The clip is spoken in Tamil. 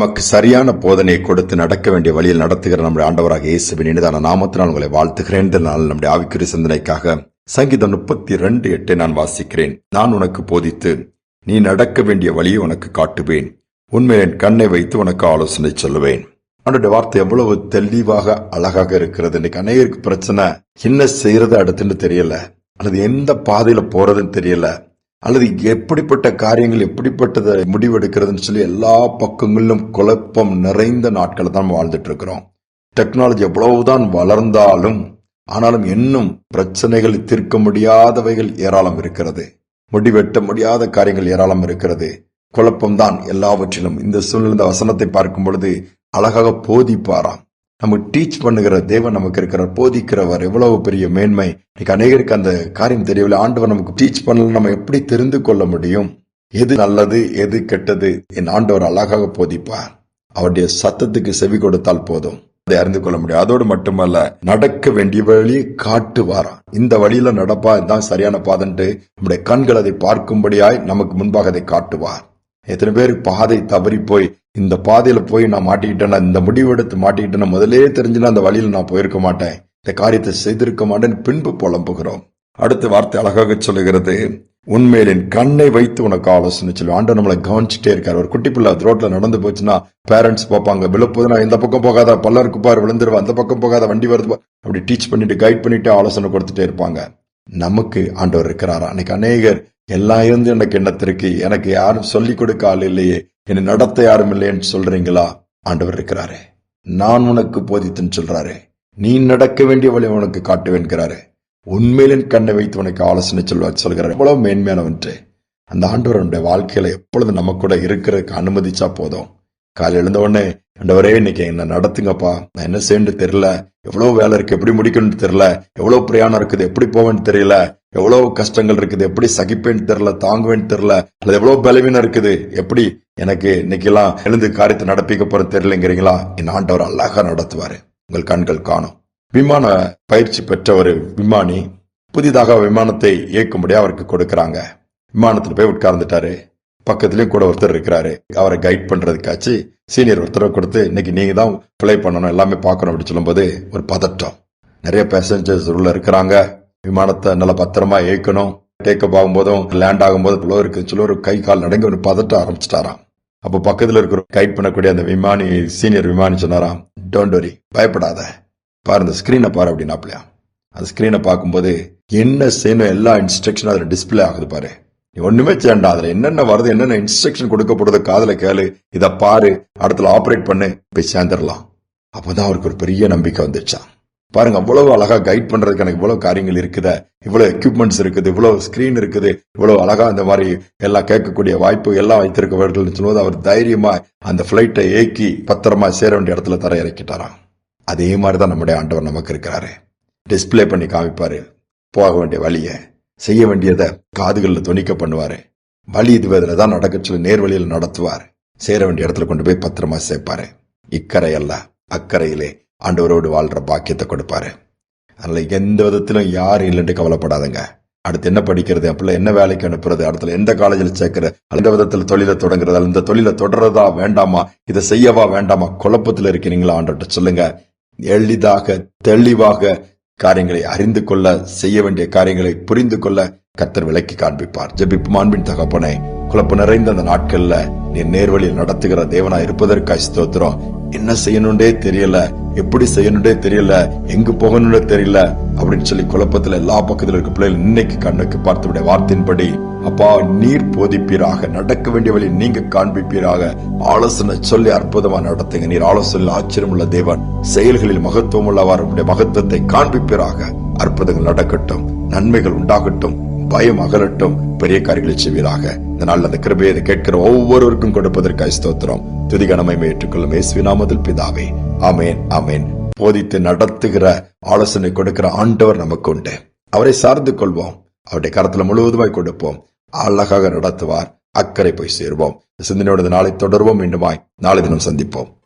நமக்கு சரியான போதனையை கொடுத்து நடக்க வேண்டிய வழியில் நடத்துகிற நம்முடைய ஆண்டவராக இயேசுவின் இனிதான நாமத்தினால் உங்களை வாழ்த்துகிறேன். இந்த நாள் நம்முடைய ஆவிக்குரிய சிந்தனைக்காக சங்கீதம் முப்பத்தி ரெண்டு எட்டை நான் வாசிக்கிறேன். நான் உனக்கு போதித்து நீ நடக்க வேண்டிய வழியை உனக்கு காட்டுவேன். உண்மையில் என் கண்ணை வைத்து உனக்கு ஆலோசனை சொல்லுவேன். அவனுடைய வார்த்தை எவ்வளவு தெளிவாக அழகாக இருக்கிறது. இன்னைக்கு அநேகருக்கு பிரச்சனை என்ன செய்யறது அடுத்துன்னு தெரியல. அல்லது எந்த பாதையில போறதுன்னு தெரியல. அல்லது எப்படிப்பட்ட காரியங்கள் எப்படிப்பட்டதை முடிவெடுக்கிறதுன்னு சொல்லி எல்லா பக்கங்களிலும் குழப்பம் நிறைந்த நாட்களை தான் வாழ்ந்துட்டு இருக்கிறோம் டெக்னாலஜி எவ்வளவுதான் வளர்ந்தாலும் ஆனாலும் இன்னும் பிரச்சனைகள் தீர்க்க முடியாதவைகள் ஏராளம் இருக்கிறது. முடிவெட்ட முடியாத காரியங்கள் ஏராளம் இருக்கிறது. குழப்பம்தான் எல்லாவற்றிலும். இந்த சூழ்நிலை வசனத்தை பார்க்கும் பொழுது அழகாக போதிப்பாராம். நமக்கு டீச் பண்ணுகிற தேவன் நமக்கு இருக்கிறார் போதிக்கிறவர் எவ்வளவு பெரிய மேன்மை. இன்னைக்கு அநேகருக்கு அந்த காரியம் தெரியவில்லை. ஆண்டவர் நமக்கு டீச் பண்ணல நம்ம எப்படி தெரிந்து கொள்ள முடியும்? எது நல்லது எது கெட்டது? என் ஆண்டவர் அழகாக போதிப்பார். அவருடைய சத்தத்துக்கு செவி கொடுத்தால் போதும். அதை அறிந்து கொள்ள முடியும். அதோடு மட்டுமல்ல நடக்க வேண்டிய வழியை காட்டுவாராம் இந்த வழியில நடப்பா இதுதான் சரியான பாதன்ட்டு நம்முடைய கண்கள் அதை பார்க்கும்படியாய் நமக்கு முன்பாக அதை காட்டுவார். எத்தனை பேர் பாதை தவறி போய் இந்த பாதையில போய் நான் மாட்டிக்கிட்டேன்னா இந்த முடிவெடுத்து மாட்டிக்கிட்டேன்னா முதலே தெரிஞ்சுனா அந்த வழியில நான் போயிருக்க மாட்டேன். இந்த காரியத்தை செய்திருக்க மாட்டேன் பின்பு புலம்புகிறோம். அடுத்த வார்த்தை அழகாக சொல்லுகிறது உண்மையிலின் கண்ணை வைத்து உனக்கு ஆலோசனை சொல்லி. ஆண்டு நம்மளை கவனிச்சுட்டே இருக்காரு. ஒரு குட்டி பிள்ளை ரோட்ல நடந்து போச்சுன்னா பேரண்ட்ஸ் பார்ப்பாங்க விழுப்புதுன்னா இந்த பக்கம் போகாத பல்லருக்கு பாரு விழுந்துருவா அந்த பக்கம் போகாத வண்டி வருது. அப்படி டீச் பண்ணிட்டு கைட் பண்ணிட்டு ஆலோசனை கொடுத்துட்டே இருப்பாங்க. நமக்கு ஆண்டவர் இருக்கிறாரா? அன்னைக்கு அநேகர் எல்லாம் இருந்து எனக்கு எண்ணத்திற்கு எனக்கு யாரும் சொல்லிக் கொடுக்க ஆள் இல்லையே. என்னை நடத்த யாரும் இல்லையேன்னு சொல்றீங்களா? ஆண்டவர் இருக்கிறாரு. நான் உனக்கு போதித்துன்னு சொல்றாரு. நீ நடக்க வேண்டிய வழி உனக்கு காட்டுவேன்கிறாரு உண்மையிலின் கண்ணை வைத்து உனக்கு ஆலோசனை சொல்வார் சொல்கிறார். எவ்வளவு மேன்மையானவன்று. அந்த ஆண்டவருடைய வாழ்க்கையில எப்பொழுது நம்ம கூட இருக்கிறதுக்கு அனுமதிச்சா போதும். காலை எழுந்த உடனே ஆண்டவரே இன்னைக்கு என்ன நடத்துங்கப்பா. நான் என்ன செய்யணும் தெரியல. எவ்வளவு வேலை இருக்கு எப்படி முடிக்கணும்னு தெரியல எவ்வளவு பிரயாணம் இருக்குது எப்படி போவேன்னு தெரியல எவ்வளவு கஷ்டங்கள் இருக்குது எப்படி சகிப்பேன்னு தெரியல தாங்குவேன்னு தெரியல அல்லது எவ்வளவு பலவீனம் இருக்குது எப்படி எனக்கு இன்னைக்கெல்லாம் எழுந்து காரியத்தை நடப்பிக்க போற தெரியலங்கிறீங்களா? என் ஆண்டவர் அழகா நடத்துவாரு. உங்கள் கண்கள் காணும். விமான பயிற்சி பெற்ற ஒரு விமானி புதிதாக விமானத்தை இயக்கும்படியா அவருக்கு கொடுக்கறாங்க. விமானத்துல போய் உட்கார்ந்துட்டாரு. பக்கத்துலேயும் கூட ஒருத்தர் இருக்கிறாரு. அவரை கைட் பண்ணுறதுக்காச்சு சீனியர் ஒருத்தரை கொடுத்து இன்னைக்கு நீங்கள் தான் பிளே பண்ணணும் எல்லாமே பார்க்கணும் அப்படின்னு சொல்லும்போது ஒரு பதட்டம். நிறைய பேசஞ்சர்ஸ் உள்ள இருக்கிறாங்க. விமானத்தை நல்லா பத்திரமா இயக்கணும். டேக்கப் ஆகும்போதும் லேண்ட் ஆகும்போது இவ்வளோ இருக்குன்னு சொல்லி ஒரு கை கால் நடங்கி ஒரு பதட்டம் ஆரம்பிச்சிட்டாராம். அப்போ பக்கத்தில் இருக்கிற கைட் பண்ணக்கூடிய அந்த விமானி சீனியர் விமானி சொன்னாராம் டோன்ட் வரி பயப்படாத. பாரு இந்த ஸ்க்ரீனை பாரு அப்படின்னாப்லையா அந்த ஸ்க்ரீனை பார்க்கும்போது என்ன செய்யணும் எல்லா இன்ஸ்ட்ரக்ஷனும் அதில் டிஸ்ப்ளே ஆகுது பாரு. நீ ஒண்ணுமே செய்யண்டா. அதுல என்னென்ன வருது என்னென்ன இன்ஸ்ட்ரக்ஷன் கொடுக்கப்படுறது காதல கேளு. இத பாரு அடுத்துல ஆபரேட் பண்ணு போய் சேர்ந்துடலாம். அப்பதான் அவருக்கு ஒரு பெரிய நம்பிக்கை வந்துச்சான் பாருங்க அவ்வளவு அழகா கைட் பண்றதுக்கு எனக்கு இவ்வளவு காரியங்கள் இருக்குத. இவ்வளவு எக்யூப்மெண்ட்ஸ் இருக்குது இவ்வளவு ஸ்கிரீன் இருக்குது. இவ்வளவு அழகா இந்த மாதிரி எல்லாம் கேட்கக்கூடிய வாய்ப்பு எல்லாம் வைத்திருக்கவர்கள் சொல்லும்போது அவர் தைரியமா அந்த பிளைட்டை ஏக்கி பத்திரமா சேர வேண்டிய இடத்துல தர இறக்கிட்டாராம் அதே மாதிரிதான் நம்முடைய ஆண்டவர் நமக்கு இருக்கிறாரு. டிஸ்பிளே பண்ணி காமிப்பாரு. போக வேண்டிய வழியை. செய்ய வேண்டியதை காதுகளில் துணிக்க பண்ணுவாரு. வழி இது தான் நடக்க சொல்லி நேர்வழியில் நடத்துவார். சேர வேண்டிய இடத்துல கொண்டு போய் பத்திரமா சேர்ப்பாரு. இக்கரை அல்ல அக்கறையிலே ஆண்டவரோடு வாழ்ற பாக்கியத்தை கொடுப்பாரு. அதனால எந்த விதத்திலும் யாரும் இல்லைன்னு கவலைப்படாதுங்க. அடுத்து என்ன படிக்கிறது? அப்படிலாம் என்ன வேலைக்கு அனுப்புறது? அடுத்துல எந்த காலேஜில் சேர்க்கிற? அந்த விதத்தில் தொழிலை தொடங்குறது அந்த இந்த தொழிலை தொடர்றதா வேண்டாமா? இதை செய்யவா வேண்டாமா? குழப்பத்துல இருக்கிறீங்களா ஆண்டவர்கிட்ட சொல்லுங்க. எளிதாக தெளிவாக காரியங்களை அறிந்து கொள்ள செய்ய வேண்டிய காரியங்களை புரிந்து கொள்ள கத்தர் விலக்கி காண்பிப்பார். ஜபிப்பு மாண்பின் தகப்பனே குழப்பம் நிறைந்த அந்த நாட்கள்ல நீ நேர்வழியில் நடத்துகிற தேவனா இருப்பதற்காக ஸ்தோத்திரம். என்ன செய்யணும்டே தெரியல எப்படி செய்யணும்டே தெரியல எங்கு போகணும்னே தெரியல அப்படின்னு சொல்லி குழப்பத்துல எல்லா பக்கத்துல இருக்க பிள்ளைகள் இன்னைக்கு கண்ணுக்கு பார்த்துடைய வார்த்தையின்படி அப்பா நீர் போதிப்பீராக நடக்க வேண்டிய வழி நீங்க காண்பிப்பீராக. ஆலோசனை சொல்லி அற்புதமா நடத்துங்க. நீர் ஆலோசனை ஆச்சரியம் உள்ள தேவன் செயல்களில் மகத்துவம் உள்ளவார் உடைய மகத்துவத்தை காண்பிப்பீராக. அற்புதங்கள் நடக்கட்டும் நன்மைகள் உண்டாகட்டும் பயம் அகலட்டும் பெரிய காரியங்களை செய்வீராக. இந்த நாள் அந்த கிருபையை கேட்கிற ஒவ்வொருவருக்கும் கொடுப்பதற்காக ஸ்தோத்திரம். துதிகனமை ஏற்றுக்கொள்ளும் இயேசுவின் பிதாவே. அமேன் அமேன் போதித்து நடத்துகிற ஆலோசனை கொடுக்கிற ஆண்டவர் நமக்கு உண்டு. அவரை சார்ந்து கொள்வோம். அவருடைய கரத்துல முழுவதுமாய் கொடுப்போம். அழகாக நடத்துவார். அக்கறை போய் சேர்வோம். சிந்தனையோட நாளை தொடர்வோம். மீண்டுமாய் நாளை தினம் சந்திப்போம்.